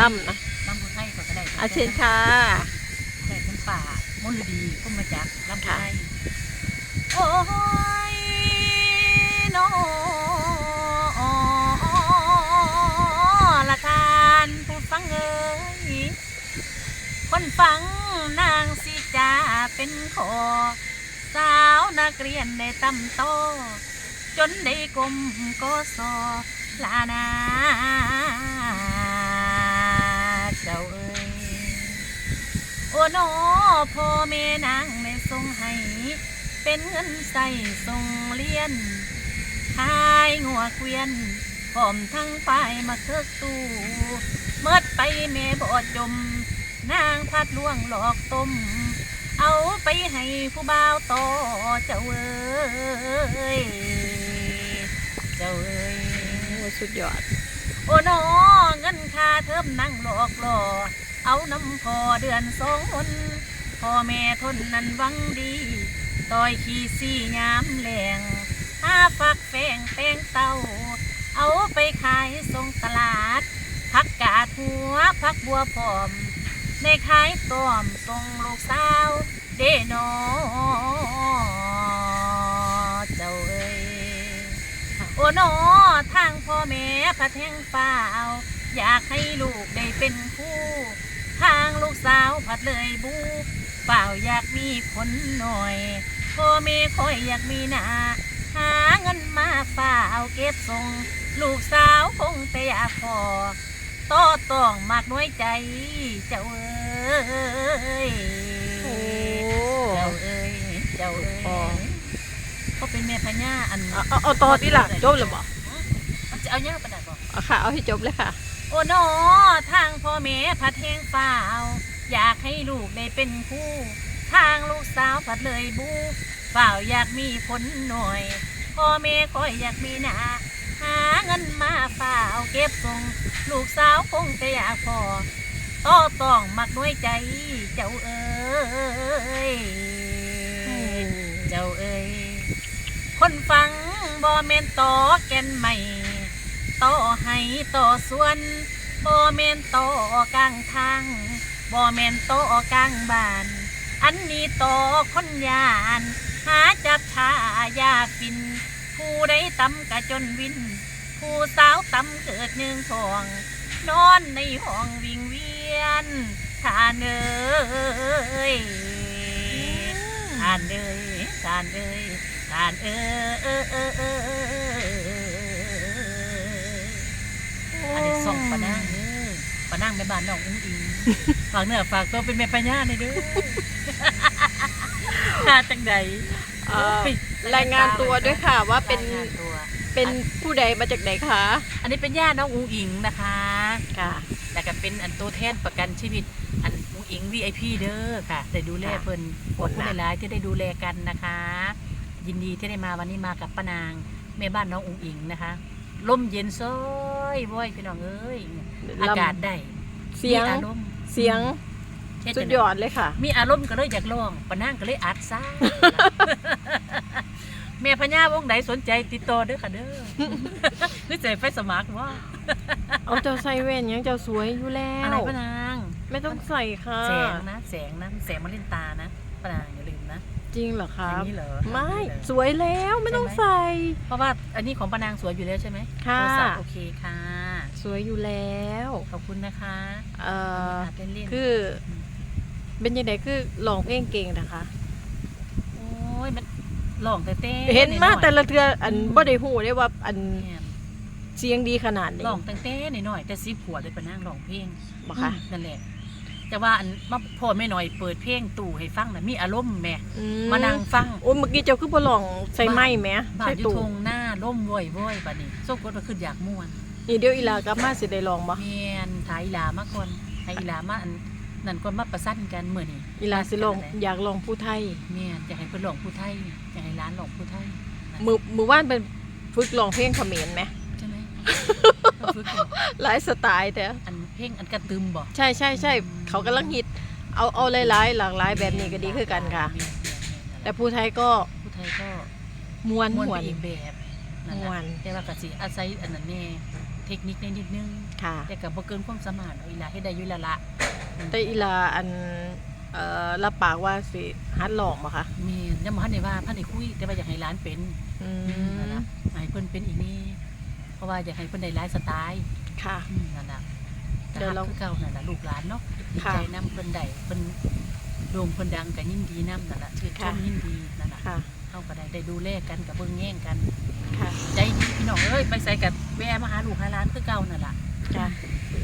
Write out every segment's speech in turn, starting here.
ล่ำนะลำพูไทยก็ได้อาเชิญค่ะแต่เป็นป่ามลดีก็มาจากลำพูค่ะไทยโอ้ยน้อละทานผู้ฟังเอ้ยคนฟังนางสิจาเป็นขอสาวนักเรียนในตำโต จนได้กลมก็สอลานาเจ้าเอ้ยโอ้นอพ่อแม่นางในทรงให้เป็นเงินใส่ทรงเลียนขายงัวเกวียนพร้อมทั้งฝ่ายมาเคิกตู้เมิดไปแม่บอดจม นางพัดล่วงหลอกต้ม เอาไปให้ผู้บ่าวต่อเจ้าเอ้ย เจ้าเอ้ยโอ้สุดยอด โอ้นอเงินค่าเทอมนั่งหลอกหล่อเอาน้ำพอเดือนสองคนพ่อแม่ทนนั้นวังดีต่อยขี้ซี่ยามแหลงหาฟักแฟงแป้งเต้า เอาไปขายส่งตลาดผักกาดหัวผักบัวผอม ในขายต้อมส่งลูกสาว เดนอเจ้าเอ้ยโอ้นองพ่อ แม่พระแทงเปล่าอยากให้ลูกได้เป็นคู่ทางลูกสาวผัดเลยบูเปล่าอยากมีคนหน่อยพ่อแม่คอยอยากมีหนาหาเงินมาฝ่าเอาเก็บส่ง ลูกสาวคงแต่อยากพอต่อต้องมากน้อยใจ เจ้าเอ้ยโอ้เจ้าเอ้ยเจ้าเอ้พอยเขาเป็นแม่พญาอัน เอาเอาเอาต่อที่ล่ะจบเลยบ่มันจะ เอาย่างไปไหนบ่เอาค่ะ เอาให้จบเลยค่ะ โอ้นอทางพ่อแม่พัดแหงเปล่าอยากให้ลูกได้เป็นคู่ ทางลูกสาวผัดเลยบูเปล่าอยากมีผลหน่อยพ่อแม่คอยอยากมีหนาหาเงินมาฝ่าเอาเก็บส่ง ลูกสาวคงจะอยากพอต่อต้องมักด้วยใจ เจ้าเอ้ยเจ้าเอ้ยคนฟังบ่แม่นต่อแก่นใหม่ ต่อให้ต่อส่วนบ่แม่นต่อกลางทางบ่แม่นต่อกลางบ้าน อันนี้ต่อคนยาน หาจับชายาฟิน ผู้ใดตำกะจนวิน ผู้สาวตำเกิดเนืองทอง นอนในห้องวิงเวียนทานเอ้ยทานเอ้ยทานเอ้ยทานเอ้ยเอ้ยเอ้ยเอ้ยเอ้ย ปะนางเด้อปะนางแม่บ้านน้องอุ้งอิงฝากเนื้อฝากตัวเป็นแม่พญาในเด้อหาจังใดเอ่อโอ้ยรายงานตัวด้วยค่ะว่าเป็นรายงานตัวเป็นผู้ใดมาจากไหนคะอันนี้เป็นญาติน้องอุ้งอิงนะคะ ค่ะแต่ก็เป็นอันตัวแทนประกันชีวิต อันอุ้งอิง VIP เด้อค่ะได้ดูแลค่ะเพิ่นขอบคุณหลายๆที่ได้ดูแลกันนะคะ ยินดีที่ได้มาวันนี้มากับป้านางแม่บ้านน้องอุ้งอิงนะคะ ลมเย็นซอ ยว้อยพี่น้องเอ้ยอากาศได้เสียงมีอารมณ์เสียงเฮ็ดสุจัดงใยอดเลยค่ะ มีอารมณ์ก็เลยอยากร้องป้านางก็เลยอัดซ่าแม่พญาวงไหนสนใจติดต่อเด้อค่ะเด้อหรือใจไฟสมัครว่าเอาเจ้าใส่แว่นยังเจ้าสวยอยู่แล้อะไรวป้านางไม่ต้องใส่ค่ะแสงนะแสงนะแสงมาเล่นตานะป้านางอย่าลืมนะ จริงเหรอคอรับย่างนี้เหรอไม่อย่างนี้เหรอ สวยแล้วไม่ต้องใช่ไหม ใส่ เพราะว่าอันนี้ของป้านางสวยอยู่แล้วใช่ไหมค่ะ โทรศัพท์โอเคค่ะ สวยอยู่แล้วขอบคุณนะคะเอ่ออัดเล่นๆคือเป็นยังไงคือร้องเพลงเก่งนะคะ โอ้ยมันหลองแต่เต้เห็นมาแต่ละละเทืออันบ่ได้ฮู้ได้ว่าอันเสียงดีขนาดนี้หลองแต่เต้หน่อยๆแต่ซีผัวเลยป้านางหลองเพลงบ่ค่ะอืมนั่นแหละ แต่ว่าอันมาพ่อแม่หน่อยเปิดเพลงตู่ให้ฟังน่ะมีอารมณ์แหม่อืมานั่งฟังโอ้ยเมื่อกี้เจ้าคือบ่ร้องใส่ไม้แหมบ้าใส่นอยู่ตู้ทงหน้าร่มว้อยว้อยบัดนี้ส้มกดมาขึ้นอยากม่วนนี่เดี๋ยวอีหลากลับมาสิได้ร้องบ่เมียนถ่ายอีหลามาก่อนถ่ายอีหลามาอันนั่นก่อนมาประสันกันมื้อนี้อีหลาสิร้องอยากร้องผู้ไทย เมียนอยากให้เพิ่นร้องผู้ไทยอยากให้ร้านร้องผู้ไทยมือมือว่านเป็นฝึกร้องเพลงเขมรไหมใช่ไหมก็ฝึกอยู่หลายสไตล์แต่อัน เพลงอันกระตึมบ่ใช่ใช่ใช่เขากำลังฮิต เอาเอาหลายๆหลากหลายแบบนี้ก็ดีคือกันค่ะเมียนเมียนเมียนแต่ผู้ไทยก็ผู้ไทยก็มวนม่วนมวไปนอีกแบบนั่นม่วล่ะนแต่ว่าก็สิอาศัยอันนั้นแน่เทคนิคในนิดนึง ค่ะ แต่ก็บ่เกินความสามารถเอาอีหลาเฮ็ดได้อยู่แล้วละแต่อีลาอันเอ่อรับปากว่าสิฮัดลองบ่คะมียังบ่ทันได้ว่าพันได้คุย แต่ว่าอยากให้ร้านเป็นอืนั่นมล่ะให้เพิ่นเป็นอีกนี่เพราะว่าอยากให้เพิ่นได้หลายสไตล์ค่ะ อืมนั่นน่ะแต่ เดี๋ยวเราคือเก่านั่นน่ะลูกหลานเนาะดีค่ะใจนํเพิ่นได้เพิ่นโด่งเพิ่นดังก็ยินดีนํนั่นล่ะชื่นชค่ะมยินดีนั่นน่ะค่ะเฮาก็ได้ได้ดูแลกันกับเบิ่งแย่งกัน ค่ะ ใจดีพี่น้องเอ้ยไปใส่กับแวะมาหาลูกหาหลานคือเก่านั่นล่ะค่ะ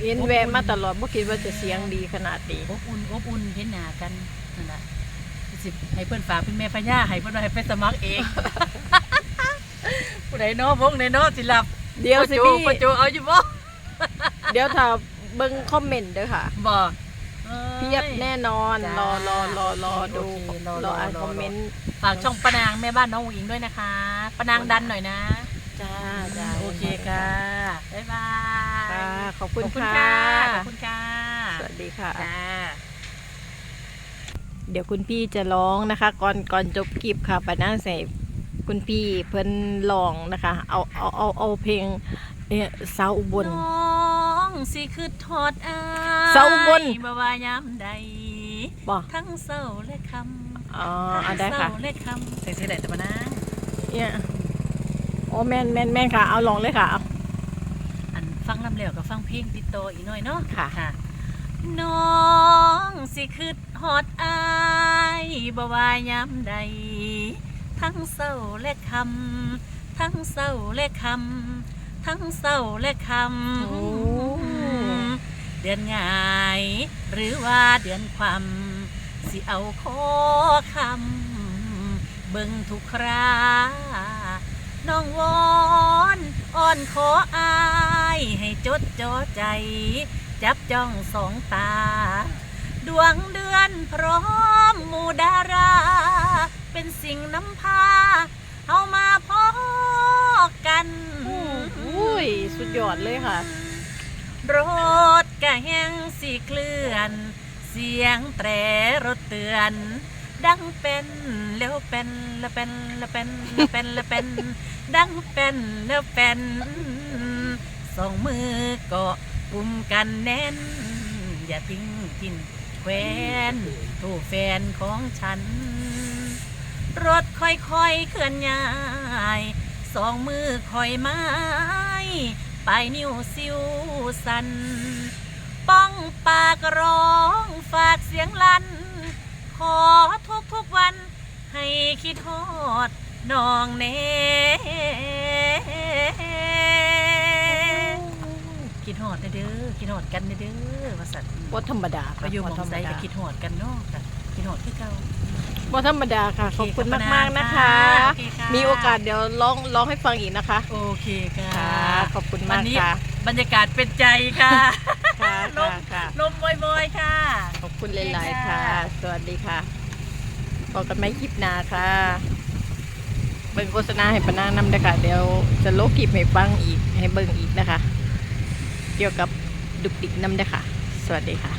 เห็นแวะมาตลอดบ่คิดว่าจะเสียงดีขนาดนี้ อบอุ่นอบอุ่นเห็นหน้ากันนั่นล่ะสิให้เพิ่นฝากเป็นแม่พญาให้เพิ่นว่าให้ไปสมัครเอง ผู้ใดเนาะวงใดเนาะสิรับเดี๋ยวสิพ่อพี่โจพ่อโจเอาอยู่บ่ เดี๋ยวถ้า เบิ่งคอมเมนต์เด้อค่ะบ่เพียบแน่นอนจ้ารอรอรอรอดูโอเครอรออ่านรอคอมเมนต์ฝากช่องปะนางแม่บ้านน้องอุ๋งอิงด้วยนะคะปะนางดันหน่อยนะจ้าจ้าโอเคค่ะบ๊ายบายค่ะขอบขคุณอบคุณค่ะค่ะขอบคุณค่ะสวัสดีค่ะจ้าเดี๋ยวคุณพี่จะร้องนะคะ ก่อนก่อนจบคลิปค่ะปานั่งใส่คุณพี่เพิ่นร้องนะคะ เอาเอาเอาเอาเพลงเนี่ยสาวอุบลน้อง สิคือทอดอายเศร้าอุบลบ่ว่ายามใดบ่ทั้งเศร้าและคำอ๋ออะทั้งได้เศร้าค่ะและคำใส่เสื้อไหนแต่ปะนางเนี่ยโอ้แม่นแม่นแม่นค่ะ เอาลองเลยค่ะเอาอันฟังลำแล้วก็ฟังเพลงติดต่ออีกหน่อยเนาะค่ะค่ะน้องสิคือฮอดอายบ่ว่ายามใด ทั้งเศร้าและคำทั้งเศร้าและคำทั้งเศร้าและคโอ้ำเดือนง่ายหรือว่าเดือนความสิเอาขอคำเบิ่งทุกคราน้องวอนอ่อนขออายให้จดจ่อใจ จับจ้องสองตา ดวงเดือนพร้อมหมู่ดารา เป็นสิ่งนำพาเอามาพอกัน อุ้ย สุดยอดเลยค่ะรถ กะแหงสีเคลื่อน เสียงแตรรถเตือน ดังเป็นแล้วเป็นแล้วเป็นแล้วเป็นแล้วเป็นแล้วเป็น ดังเป็นแล้วเป็นสองมือเกาะปุ่มกันแน่น อย่าทิ้งกินแควนถูกแฟนของฉัน รถค่อยๆเคลื่อนย้ายสองมือคอยไม้ปลายนิ้วสิวสัน กร้องฝากเสียงลั่นขอทุกทุกๆวัน ให้คิดฮอดน้องเน่คิดฮอดเด้อคิดฮอดกันเด้อว่าสัตว์บ่ธรรมดาไปค่ะอยู่หมบ่องธรรมใสดาก็คิดฮอดกันเนาะค่ะคิดฮอดคือเก่าบ่ธรรมดาค่ะขอบคุณมากมากๆนะคะโอเคค่ะมีโอกาสเดี๋ยวร้องร้องให้ฟังอีกนะคะ โอเคค่ะค่ะขอบคุณวัมานกนี้ค่ะ บรรยากาศเป็นใจค่ะ ค่ะลมค่ะค่ะ ลมบ่อยๆค่ะ ขอบคุณหลายๆค่ะค่ะสวัสดีค่ะพบกันไม่คลิปหน้าค่ะเบิ่งโฆษณาให้ปะนางนำเด้อค่ะเดี๋ยวจะโลกคลิปให้ฟังอีกให้เบิ่งอีกนะคะ เกี่ยวกับดุกดิกนำเด้อค่ะสวัสดีค่ะ